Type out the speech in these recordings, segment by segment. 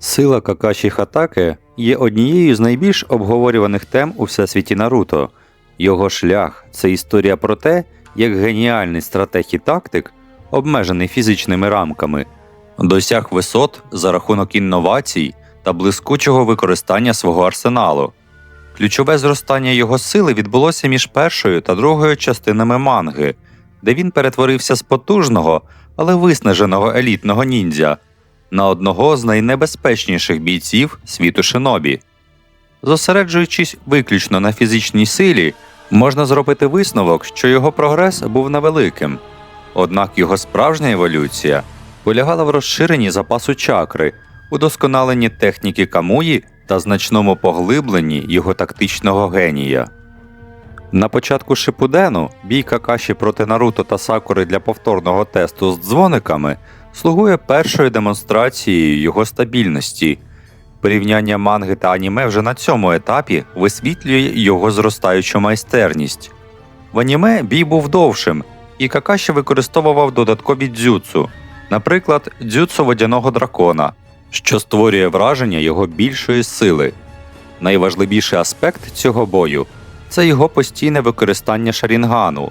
Сила Какаші Хатаке є однією з найбільш обговорюваних тем у всесвіті Наруто. Його шлях це історія про те, як геніальний стратег і тактик, обмежений фізичними рамками, досяг висот за рахунок інновацій та блискучого використання свого арсеналу. Ключове зростання його сили відбулося між першою та другою частинами манги, де він перетворився з потужного, але виснаженого елітного ніндзя на одного з найнебезпечніших бійців світу шинобі. Зосереджуючись виключно на фізичній силі, можна зробити висновок, що його прогрес був невеликим. Однак його справжня еволюція полягала в розширенні запасу чакри, удосконаленні техніки камуї та значному поглибленні його тактичного генія. На початку Шипудену бій Какаші проти Наруто та Сакури для повторного тесту з дзвониками слугує першою демонстрацією його стабільності. Порівняння манги та аніме вже на цьому етапі висвітлює його зростаючу майстерність. В аніме бій був довшим, і Какаші використовував додаткові дзюцу, наприклад, дзюцу водяного дракона, що створює враження його більшої сили. Найважливіший аспект цього бою це його постійне використання шарінгану.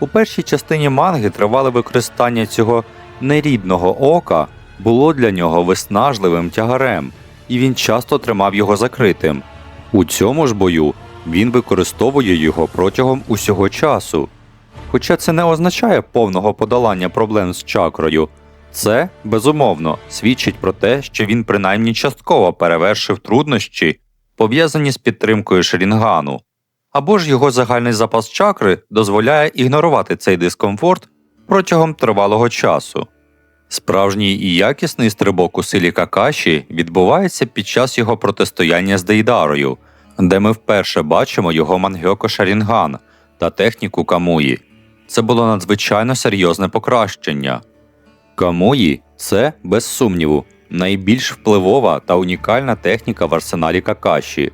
У першій частині манги тривале використання цього нерідного ока було для нього виснажливим тягарем, і він часто тримав його закритим. У цьому ж бою він використовує його протягом усього часу. Хоча це не означає повного подолання проблем з чакрою, це, безумовно, свідчить про те, що він принаймні частково перевершив труднощі, пов'язані з підтримкою Шерінгану. Або ж його загальний запас чакри дозволяє ігнорувати цей дискомфорт протягом тривалого часу. Справжній і якісний стрибок у силі Какаші відбувається під час його протистояння з Дейдарою, де ми вперше бачимо його мангьоко Шарінган та техніку Камуї. Це було надзвичайно серйозне покращення. Камуї це, без сумніву, найбільш впливова та унікальна техніка в арсеналі Какаші.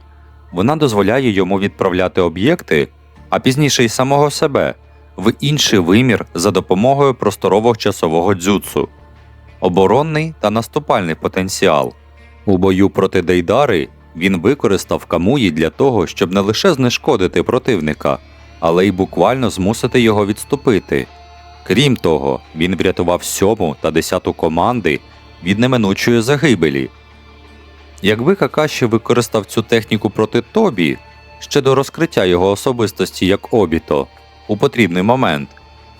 Вона дозволяє йому відправляти об'єкти, а пізніше й самого себе, в інший вимір за допомогою просторового часового дзюцу, оборонний та наступальний потенціал. У бою проти Дейдари він використав камуї для того, щоб не лише знешкодити противника, але й буквально змусити його відступити. Крім того, він врятував сьому та десяту команди від неминучої загибелі. Якби Какаші використав цю техніку проти Тобі ще до розкриття його особистості як обіто у потрібний момент,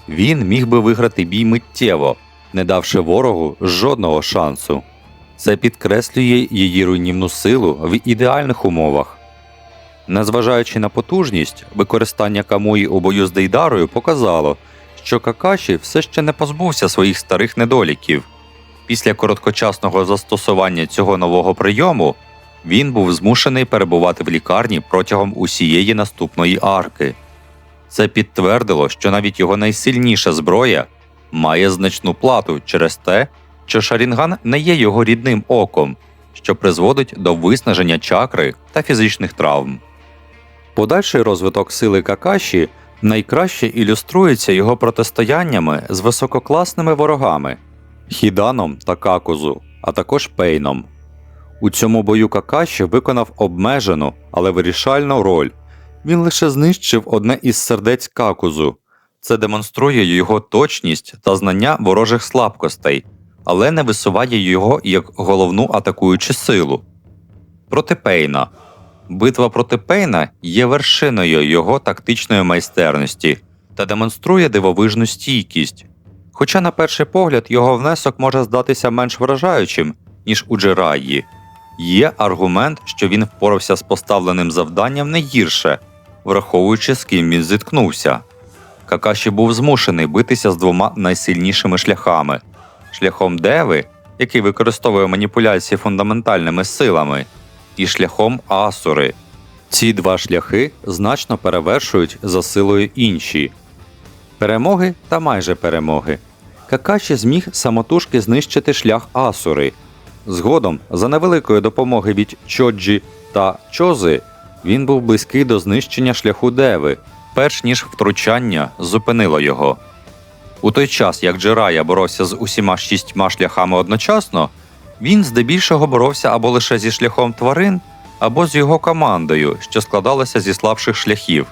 він міг би виграти бій миттєво, не давши ворогу жодного шансу. Це підкреслює її руйнівну силу в ідеальних умовах. Незважаючи на потужність, використання Камуї у бою з Дейдарою показало, що Какаші все ще не позбувся своїх старих недоліків. Після короткочасного застосування цього нового прийому він був змушений перебувати в лікарні протягом усієї наступної арки. Це підтвердило, що навіть його найсильніша зброя має значну плату через те, що Шарінган не є його рідним оком, що призводить до виснаження чакри та фізичних травм. Подальший розвиток сили Какаші найкраще ілюструється його протистояннями з висококласними ворогами Хіданом та Какузу, а також Пейном. У цьому бою Какаші виконав обмежену, але вирішальну роль. Він лише знищив одне із сердець Какузу. Це демонструє його точність та знання ворожих слабкостей, але не висуває його як головну атакуючу силу. Проти Пейна Битва проти Пейна є вершиною його тактичної майстерності та демонструє дивовижну стійкість. Хоча, на перший погляд, його внесок може здатися менш вражаючим, ніж у Джераї, є аргумент, що він впорався з поставленим завданням не гірше, враховуючи, з ким він зіткнувся. Какаші був змушений битися з двома найсильнішими шляхами шляхом Деви, який використовує маніпуляції фундаментальними силами, і шляхом Асури. Ці два шляхи значно перевершують за силою інші. Перемоги та майже перемоги. Какаші зміг самотужки знищити шлях Асури. Згодом, за невеликої допомоги від Чоджі та Чози, він був близький до знищення шляху Деви, перш ніж втручання зупинило його. У той час, як Джерая боровся з усіма шістьма шляхами одночасно, Він здебільшого боровся або лише зі шляхом тварин, або з його командою, що складалася зі слабших шляхів.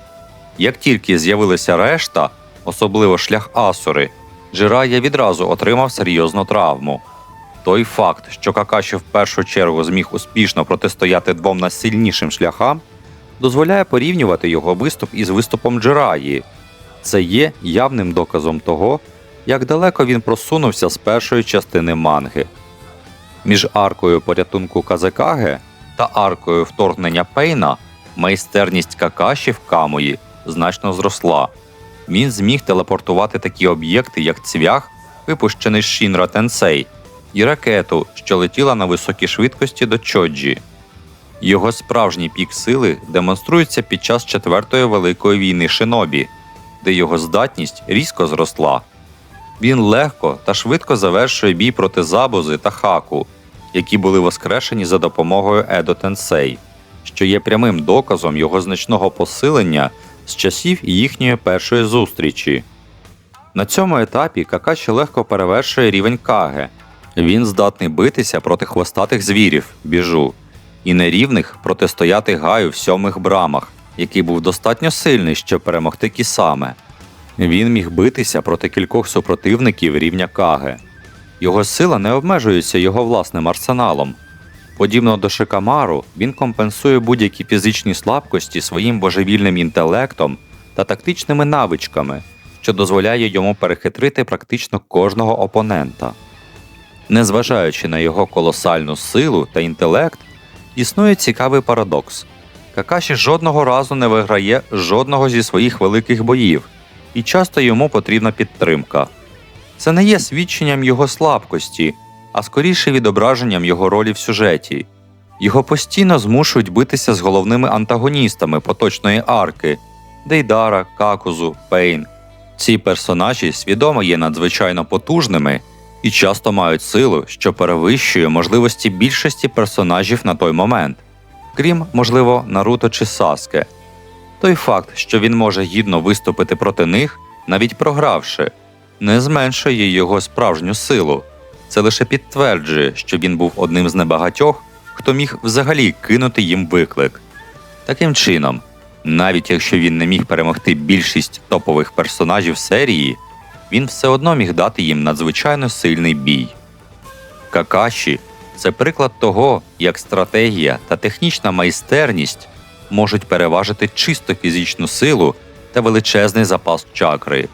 Як тільки з'явилася решта, особливо шлях Асури, Джирая відразу отримав серйозну травму. Той факт, що Какаші в першу чергу зміг успішно протистояти двом найсильнішим шляхам, дозволяє порівнювати його виступ із виступом Джираї. Це є явним доказом того, як далеко він просунувся з першої частини манги. Між аркою порятунку Казекаге та аркою вторгнення Пейна майстерність Какаші в Камої значно зросла. Він зміг телепортувати такі об'єкти, як цвях, випущений з Шінра Тенсей, і ракету, що летіла на високій швидкості до Чоджі. Його справжній пік сили демонструється під час Четвертої Великої війни Шинобі, де його здатність різко зросла. Він легко та швидко завершує бій проти Забузи та Хаку, які були воскрешені за допомогою Едо Тенсей, що є прямим доказом його значного посилення з часів їхньої першої зустрічі. На цьому етапі Какаші легко перевершує рівень Каге. Він здатний битися проти хвостатих звірів, біжу, і нерівних протистояти гаю в сьомих брамах, який був достатньо сильний, щоб перемогти Кісаме. Він міг битися проти кількох супротивників рівня Каге. Його сила не обмежується його власним арсеналом. Подібно до Шикамару, він компенсує будь-які фізичні слабкості своїм божевільним інтелектом та тактичними навичками, що дозволяє йому перехитрити практично кожного опонента. Незважаючи на його колосальну силу та інтелект, існує цікавий парадокс. Какаші жодного разу не виграє жодного зі своїх великих боїв, і часто йому потрібна підтримка. Це не є свідченням його слабкості, а скоріше відображенням його ролі в сюжеті. Його постійно змушують битися з головними антагоністами поточної арки Дейдара, Какузу, Пейн. Ці персонажі свідомо є надзвичайно потужними і часто мають силу, що перевищує можливості більшості персонажів на той момент, крім, можливо, Наруто чи Саске. Той факт, що він може гідно виступити проти них, навіть програвши, не зменшує його справжню силу. Це лише підтверджує, що він був одним з небагатьох, хто міг взагалі кинути їм виклик. Таким чином, навіть якщо він не міг перемогти більшість топових персонажів серії, він все одно міг дати їм надзвичайно сильний бій. Какаші це приклад того, як стратегія та технічна майстерність можуть переважити чисто фізичну силу та величезний запас чакри.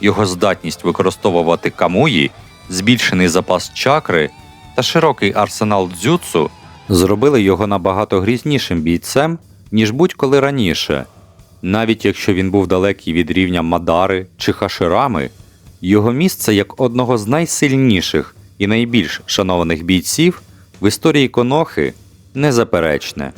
Його здатність використовувати камуї, збільшений запас чакри та широкий арсенал дзюцу зробили його набагато грізнішим бійцем, ніж будь-коли раніше. Навіть якщо він був далекий від рівня Мадари чи Хаширами, його місце як одного з найсильніших і найбільш шанованих бійців в історії Конохи незаперечне.